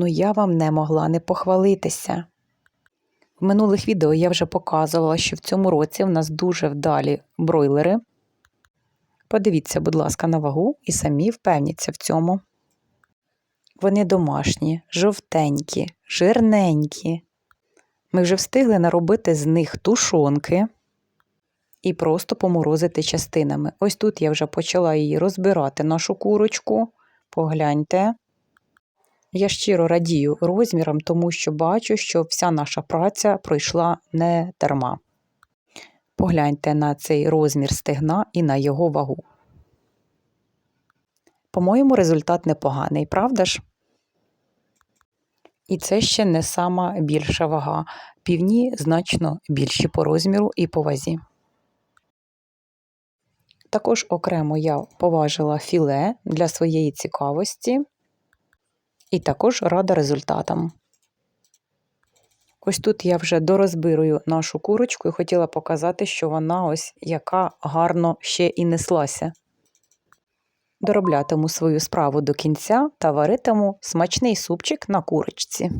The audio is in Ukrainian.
Ну я вам не могла не похвалитися. В минулих відео я вже показувала, що в цьому році в нас дуже вдалі бройлери. Подивіться, будь ласка, на вагу і самі впевніться в цьому. Вони домашні, жовтенькі, жирненькі. Ми вже встигли наробити з них тушонки і просто поморозити частинами. Ось тут я вже почала її розбирати, нашу курочку. Погляньте. Я щиро радію розмірам, тому що бачу, що вся наша праця пройшла не дарма. Погляньте на цей розмір стегна і на його вагу. По-моєму, результат непоганий, правда ж? І це ще не сама більша вага. Півні значно більші по розміру і по вазі. Також окремо я поважила філе для своєї цікавості і також рада результатам. Ось тут я вже дорозбирую нашу курочку і хотіла показати, що вона ось яка гарно ще і неслася. Дороблятиму свою справу до кінця та варитиму смачний супчик на курочці.